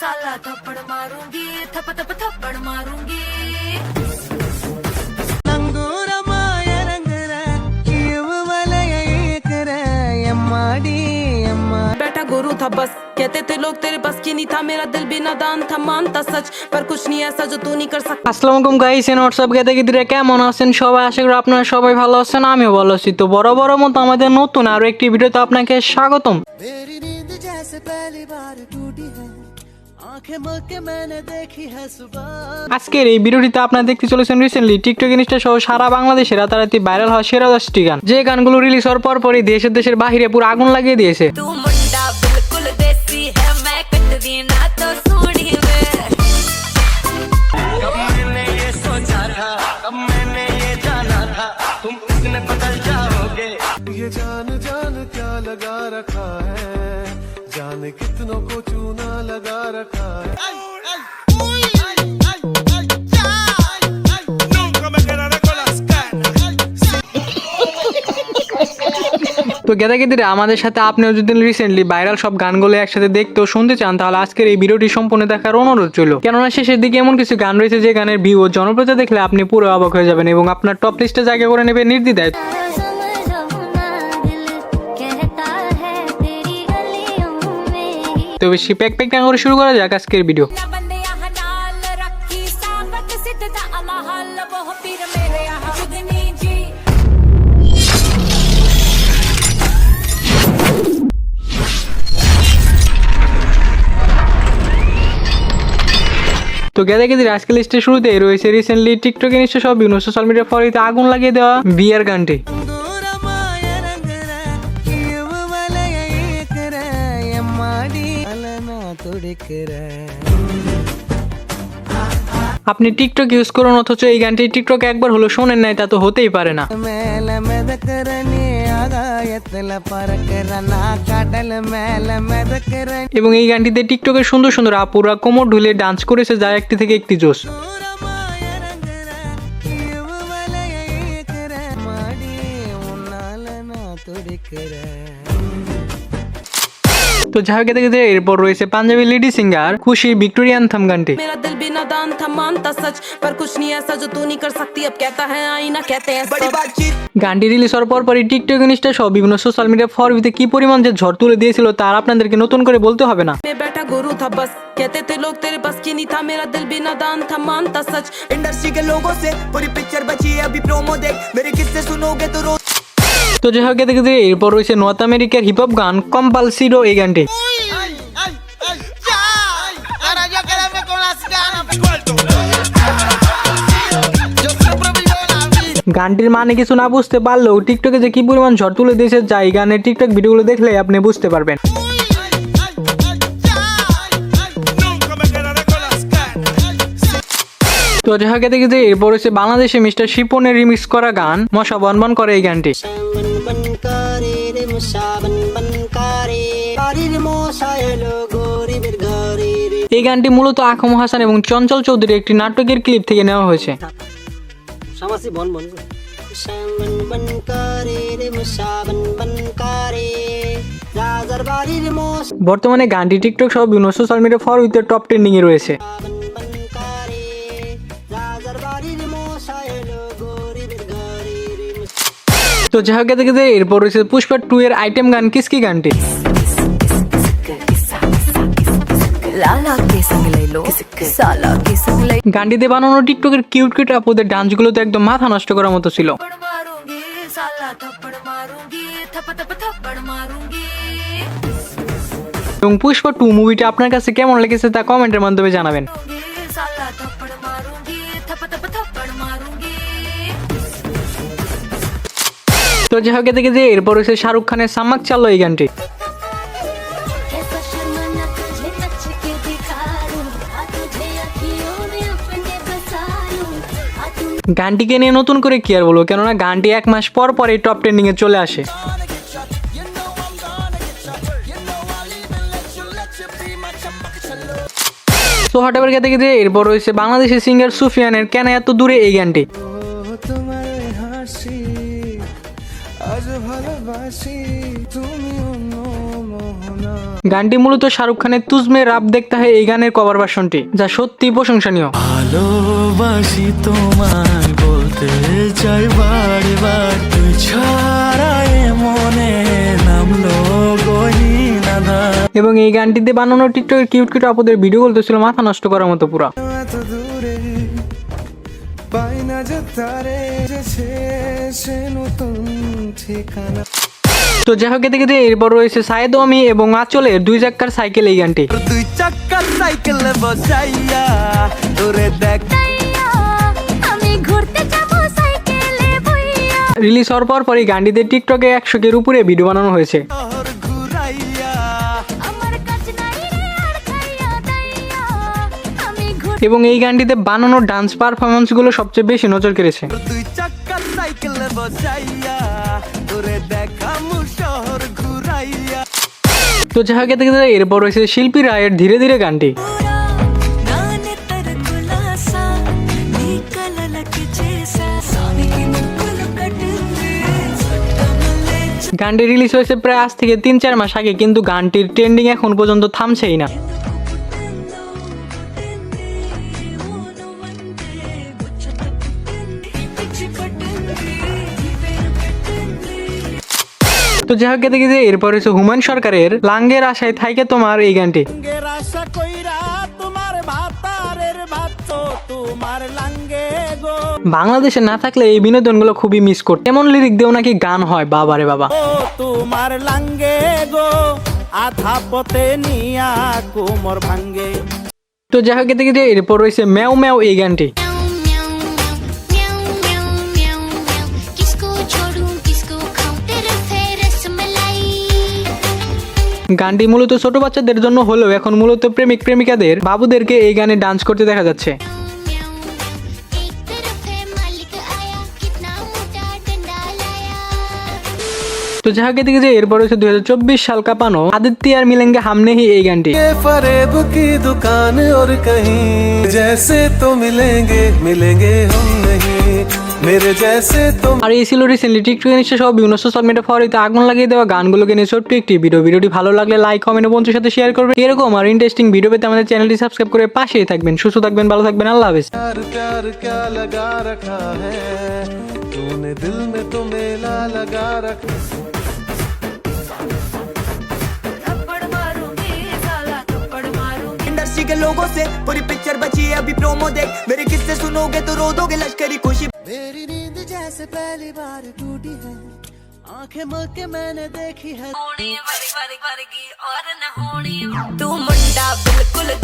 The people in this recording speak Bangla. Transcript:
साला थप्पड़ मारूंगी थप थप थप्पड़ मारूंगी। बेटा गुरु था बस कहते थे लोग तेरे बस की नहीं था मेरा दिल भी नादान था मानता सच पर कुछ नहीं ऐसा जो तू नहीं कर सकता আসসালামুকুম গাইস এন হোয়াটসঅ্যাপ গেতে গিদিরে কেমন আছেন সবাই? আশা করি আপনারা সবাই ভালো আছেন আমিও ভালো আছি। তো বড় বড় মতো আমাদের নতুন আরও একটি ভিডিওতে আপনাকে স্বাগতম। আজকের এই ভিডিওটিতে আপনারা দেখতে চলেছেন রিসেন্টলি টিকটক ইনস্টা সহ সারা বাংলাদেশে রাতারাতি ভাইরাল হওয়া সেরা দশটি গান। যে গানগুলো রিলিজ হওয়ার পর পরই দেশের দেশের বাহিরে পুরো আগুন লাগিয়ে দিয়েছে। তো গেদা গেদিরে, আমাদের সাথে আপনিও যদি রিসেন্টলি ভাইরাল সব গানগুলো একসাথে দেখতে শুনতে চান, তাহলে আজকের এই ভিডিওটি সম্পূর্ণ দেখার অনুরোধ ছিল কেননা শেষের দিকে এমন কিছু গান রয়েছে যে গানের ভিউ ও জনপ্রিয়তা দেখলে আপনি পুরো অবাক হয়ে যাবেন এবং আপনার টপ লিস্টে জায়গা করে নেবে নির্দ্বিধায়। তো বেশি প্যাক প্যাক না করে শুরু করা যাক আজকের ভিডিও তো গেদা গেদির আজকে লিস্টের শুরুতে রয়েছে রিসেন্টলি টিকটকে নিশ্চয় সব বিভিন্ন সোশ্যাল মিডিয়া ফলিতে আগুন লাগিয়ে দেওয়া বিয়ার গানটি আপনি টিকটক ইউজ করুন, অথচ এই গানটি টিকটক একবার হলো শোনেন নাই, তা তো হতেই পারে না। এবং এই গানটিতে টিকটকের সুন্দর সুন্দর আপুরা কোমর ঢুলে ডান্স করেছে, যা একটি থেকে একটি জোশ। তো যাই হোক গেতে গেতে এরপর রয়েছে পাঞ্জাবি লেডি সিঙ্গার খুশির ভিক্টোরিয়ান থাম গানটি मेरा दिल भी नादान था मानता सच पर कुछ नहीं ऐसा जो तू नहीं कर सकती अब कहता है आईना कहते हैं सब। গানটি রিলিজ হওয়ার পর পরই টিকটক ইনস্টা সহ বিভিন্ন সোশ্যাল মিডিয়া ফরবিতে কি পরিমাণ যে ঝড় তুলে দিয়েছিল তার আপনাদেরকে নতুন করে বলতে হবে না में बेटा गुरु था बस कहते थे लोग तेरे बस की नहीं था मेरा दिल भी नादान था मानता सच इंडस्ट्री के लोगों से पूरी पिक्चर बची है अभी प्रोमो देख मेरे किस्से सुनोगे तो रोज তো যাই হোক গেতে গেতে এরপর রয়েছে নর্থ আমেরিকার হিপ হপ গান কম্পালসিরো এই গানটি গানটির মানে কিছু না বুঝতে পারলেও টিকটকে যে কি পরিমাণ ঝড় তুলে দিয়েছে, যা এই গানের টিকটক ভিডিওগুলো দেখলে আপনি বুঝতে পারবেন. তো যাই হোক গেতে গেতে এরপর রয়েছে বাংলাদেশে মিস্টার শিপনের রিমিক্স করা গান, মশা বনবন করে এই গানটি এই গানটি মূলত আখম হাসান এবং চঞ্চল চৌধুরীর একটি নাটকের ক্লিপ থেকে নেওয়া হয়েছে। বর্তমানে গানটি টিকটক সহ বিভিন্ন সোশ্যাল মিডিয়া ফরউইতে টপ ট্রেন্ডিং এ রয়েছে। তো যাই হোক দেখে এরপর রয়েছে পুষ্পা টু এর আইটেম গান, কিসকি গানটি? গানটিতে বানানো টিকটকের কিউট কিউট আপুদের ডান্সগুলো তো একদম মাথা নষ্ট করার মতো ছিল। এবং পুষ্পা টু মুভিটা আপনার কাছে কেমন লেগেছে তা কমেন্টের মাধ্যমে জানাবেন। তো যাই হোক, এদিকে যে এরপর হচ্ছে শাহরুখ খানের সামাক চাল্লো এই গানটি। গানটিকে নিয়ে নতুন করে কি আর বলব, কেননা গানটি এক মাস পর পর এই টপ ট্রেন্ডিংয়ে চলে আসে। তো হঠাৎ থেকে যে এরপর রয়েছে বাংলাদেশের সিঙ্গার সুফিয়ানের কেন এত দূরে এই গানটি? গানটি মূলত শাহরুখ খানের তুজমে রাব দেখতে হয় এই গানের কভার ভার্সনটি যা সত্যি প্রশংসনীয়। ভালোবাসি তোমায় বলতে চাই বারে বার তুই ছাড়া এ মনে নামলো এবং এই গানটিতে বানানো টিকটকের কিউট কিউট আপুদের ভিডিও করতেছিল মাথা নষ্ট করার মতো পুরা। পাই না যে তারে যে সে নতুন ঠিকানা। তো যাই হোক এদিকে এরপর রয়েছে সাইদ আমি এবং আচলের দুই চাক্কার সাইকেল এই গানটি। তুই চাক্কার সাইকেল বসাইয়া তোরে দেখ। আমি ঘুরতে যাব সাইকেলে বইয়া। রিলিজ হওয়ার পর পর এই গানটিতে টিকটকে একশো কের উপরে ভিডিও বানানো হয়েছে। এবং এই গানটিতে বানানো ডান্স পারফরমেন্সগুলো সবচেয়ে বেশি নজর কেড়েছে। তুই চাক্কার সাইকেল বসাইয়া তো যাহাকে দেখতে এরপর রয়েছে শিল্পী রায়ের ধীরে ধীরে গানটি। গানটি রিলিজ হয়েছে প্রায় আজ থেকে তিন চার মাস আগে কিন্তু গানটির ট্রেন্ডিং এখন পর্যন্ত থামছেই না। তো যাই হোক এদিকে এরপর রয়েছে হুমায়ুন সরকারের লাঙ্গের আশায় থাইকে তোমার এই গানটি। আশা কইরা তোমার ভাতারের ভাত তোমার লাঙ্গে বাংলাদেশে না থাকলে এই বিনোদনগুলো খুবই মিস করতে। এমন লিরিক দিয়েও নাকি গান হয় বাবারে বাবা। তোমার লাঙ্গে গো আধা পথে নিয়া কোমর ভাঙ্গে। তো যাই হোক দেখি যে এরপর রয়েছে ম্যাও ম্যাও এই গানটি। গানটি মূলত ছোট বাচ্চাদের জন্য হলেও এখন মূলত প্রেমিক প্রেমিকাদের বাবুদেরকে এই গানে ডান্স করতে দেখা যাচ্ছে। তো যাহাকে দেখি যে এরপর হচ্ছে দুই হাজার চব্বিশ সাল কাপানো আদিত্য আর মিলেঙ্গে হামনেহি এই গানটি। ये फरेब की दुकान और कहीं जैसे तो मिलेंगे मिलेंगे हम नहीं मेरे जैसे तो আর এই ছিল রিসেন্টলি টিকটক নিশ্চয় সব বিভিন্ন সোশ্যাল মিডিয়া ফরিতে আগুন লাগিয়ে দেওয়া গানগুলোকে নিয়ে ছোট্ট একটি ভিডিও ভিডিওটি ভালো লাগলে লাইক কমেন্ট ও বন্ধুর সাথে শেয়ার করবেন এরকম আর ইন্টারেস্টিং ভিডিও পেতে আমাদের চ্যানেলটি সাবস্ক্রাইব করে পাশেই থাকবেন সুস্থ থাকবেন ভালো থাকবেন আল্লাহ হাফেজ प्यार प्यार क्या लगा रखा है लोगों से। पूरी पिक्चर बची है अभी प्रोमो देख। मेरे किस्से सुनोगे तो रो दोगे लश्करी खुशी। मेरी नींद जैसे पहली बार टूटी है। आँखें मल के मैंने देखी है। होनी वर्गी और न होनी। तू मुंडा बिल्कुल